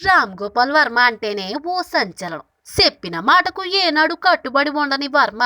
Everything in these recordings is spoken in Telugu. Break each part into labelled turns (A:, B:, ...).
A: రామ్ గోపాల్ వర్మ అంటేనే ఓ సంచలనం. చెప్పిన మాటకు ఏనాడు కట్టుబడి ఉండని వర్మ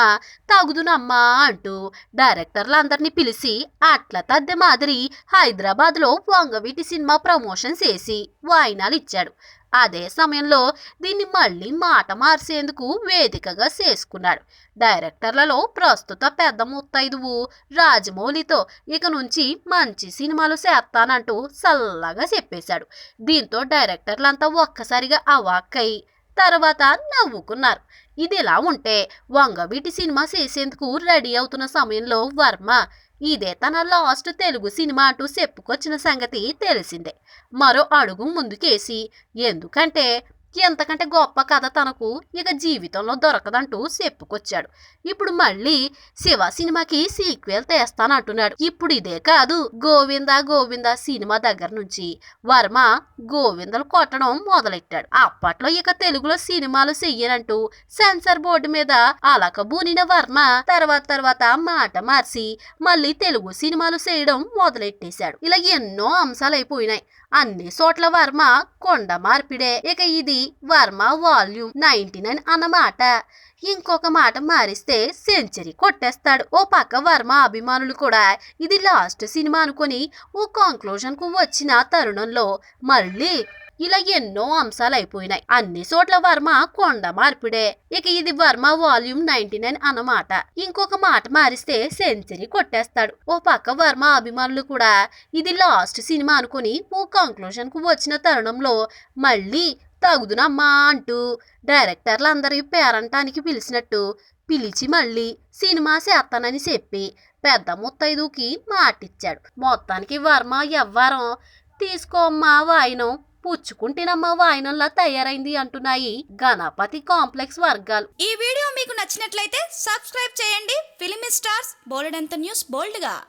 A: తగుదునమ్మా అంటూ డైరెక్టర్లందరినీ పిలిచి అట్ల తద్దె మాదిరి హైదరాబాద్లో వంగవీటి సినిమా ప్రమోషన్ చేసి వాయినాలు ఇచ్చాడు అదే సమయంలో దీన్ని మళ్ళీ మాట మార్చేందుకు వేదికగా చేసుకున్నాడు. డైరెక్టర్లలో ప్రస్తుత పెద్ద ముత్తైదువు రాజమౌళితో ఇక నుంచి మంచి సినిమాలు చేస్తానంటూ చల్లగా చెప్పేశాడు. దీంతో డైరెక్టర్లంతా ఒక్కసారిగా అవాక్కై తర్వాత నవ్వుకున్నారు. ఇదిలా ఉంటే వంగవీటి సినిమా చేసేందుకు రెడీ అవుతున్న సమయంలో వర్మ ఇదే తన లాస్ట్ తెలుగు సినిమా అంటూ చెప్పుకొచ్చిన సంగతి తెలిసిందే. మరో అడుగు ముందుకేసి ఎందుకంటే ఎంతకంటే గొప్ప కథ తనకు ఇక జీవితంలో దొరకదంటూ చెప్పుకొచ్చాడు. ఇప్పుడు మళ్ళీ శివ సినిమాకి సీక్వెల్ తెస్తానంటున్నాడు. ఇప్పుడు ఇదే కాదు గోవింద గోవింద సినిమా దగ్గర నుంచి వర్మ గోవిందలు కొట్టడం మొదలెట్టాడు. అప్పట్లో ఇక తెలుగులో సినిమాలు చెయ్యనంటూ సెన్సార్ బోర్డు మీద అలకబూనిన వర్మ తర్వాత తర్వాత మాట మార్చి మళ్ళీ తెలుగు సినిమాలు చేయడం మొదలెట్టేశాడు. ఇలా ఎన్నో అంశాలు అయిపోయినాయి అన్ని చోట్ల వర్మ కొండ మార్పిడే. ఇక ఇది వర్మ వాల్యూమ్ నైన్టీ నైన్ అన్నమాట. ఇంకొక మాట మారిస్తే సెంచరీ కొట్టేస్తాడు. ఓ పక్క వర్మ అభిమానులు కూడా ఇది లాస్ట్ సినిమా అనుకొని ఓ కంక్లూజన్కు వచ్చిన తరుణంలో మళ్ళీ ఇలా ఎన్నో అంశాలు అయిపోయినాయి అన్ని చోట్ల వర్మ కొండ మార్పిడే. ఇక ఇది వర్మ వాల్యూమ్ నైన్టీ నైన్ అన్నమాట. ఇంకొక మాట మారిస్తే సెంచరీ కొట్టేస్తాడు. ఓ పక్క వర్మ అభిమానులు కూడా ఇది లాస్ట్ సినిమా అనుకుని ఓ కంక్లూజన్కు వచ్చిన తరుణంలో మళ్ళీ తగుదునమ్మా అంటూ డైరెక్టర్లందరి పేరంటానికి పిలిచినట్టు పిలిచి మళ్ళీ సినిమా చేస్తానని చెప్పి పెద్ద ముత్తైదుకి మాటిచ్చాడు. మొత్తానికి వర్మ ఎవ్వరం తీసుకోమ్మా వాయినం పుచ్చుకుంటేనమ్మా వాయినంలా తయారైంది అంటున్నాయి గణపతి కాంప్లెక్స్ వర్గాలు.
B: ఈ వీడియో మీకు నచ్చినట్లయితే సబ్స్క్రైబ్ చేయండి. ఫిలిం స్టార్స్ బోలెడంత న్యూస్ బోల్డ్గా.